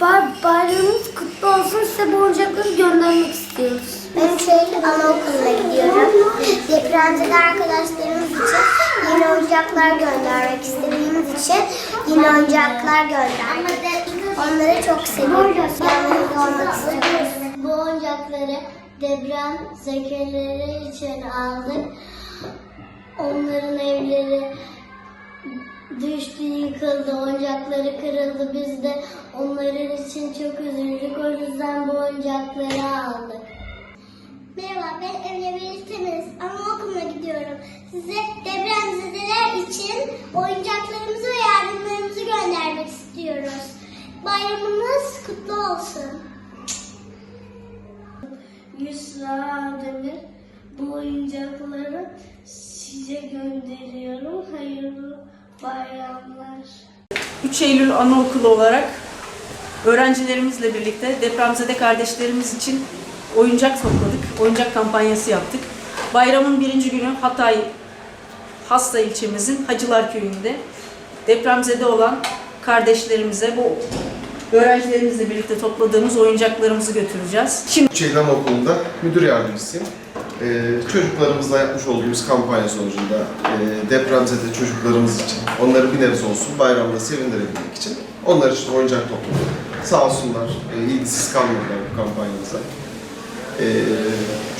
Merhabalar, bayramınız kutlu olsun. Size bu göndermek istiyoruz. Ben Çeylül Anaokulu'na gidiyorum. Depremzede arkadaşlarımız için yeni oyuncaklar göndermek istediğimiz için yeni oyuncaklar gönderdik. Onları çok seviyoruz. Yanlarında olmak istiyoruz. Bu oyuncakları deprem zekeleri için aldık. Onların evleri düştü, yıkıldı, oyuncakları kırıldı. Biz de onların için çok üzüldük. O yüzden bu oyuncakları aldık. Merhaba, ben Emre Belirtemiz. Anaokuluna gidiyorum. Size depremzedeler için oyuncaklarımızı ve yardımlarımızı göndermek istiyoruz. Bayramınız kutlu olsun. Yusra Demir, bu oyuncakları size gönderiyorum. Hayırlı bayramlar. 3 Eylül Anaokulu olarak öğrencilerimizle birlikte depremzede kardeşlerimiz için oyuncak topladık. Oyuncak kampanyası yaptık. Bayramın birinci günü Hatay Hasta ilçemizin Hacılar Köyü'nde depremzede olan kardeşlerimize bu öğrencilerimizle birlikte topladığımız oyuncaklarımızı götüreceğiz. Şimdi Çeylem Okulu'nda müdür yardımcısıyım. Ee, çocuklarımızla yapmış olduğumuz kampanya sonucunda e, depremzede çocuklarımız için, onları bir nebze olsun bayramda sevindirebilmek için onlar için oyuncak topladık. Sağ olsunlar, e, ilgisiz kalmadılar bu kampanyamıza. Ee,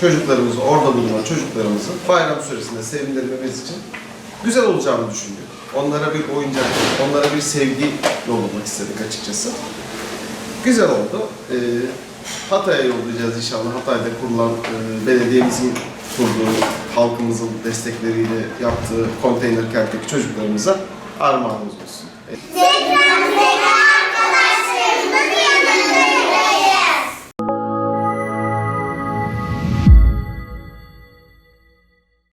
çocuklarımızı, orada bulunan çocuklarımızı bayram süresinde sevindirmemiz için güzel olacağını düşünüyorum. Onlara bir oyuncak, onlara bir sevgi yollamak istedik açıkçası. Güzel oldu. Ee, Hatay'a yollayacağız inşallah. Hatay'da kurulan e, belediyemizin kurduğu, halkımızın destekleriyle yaptığı konteyner kentteki çocuklarımıza armağanımız olsun. Deprem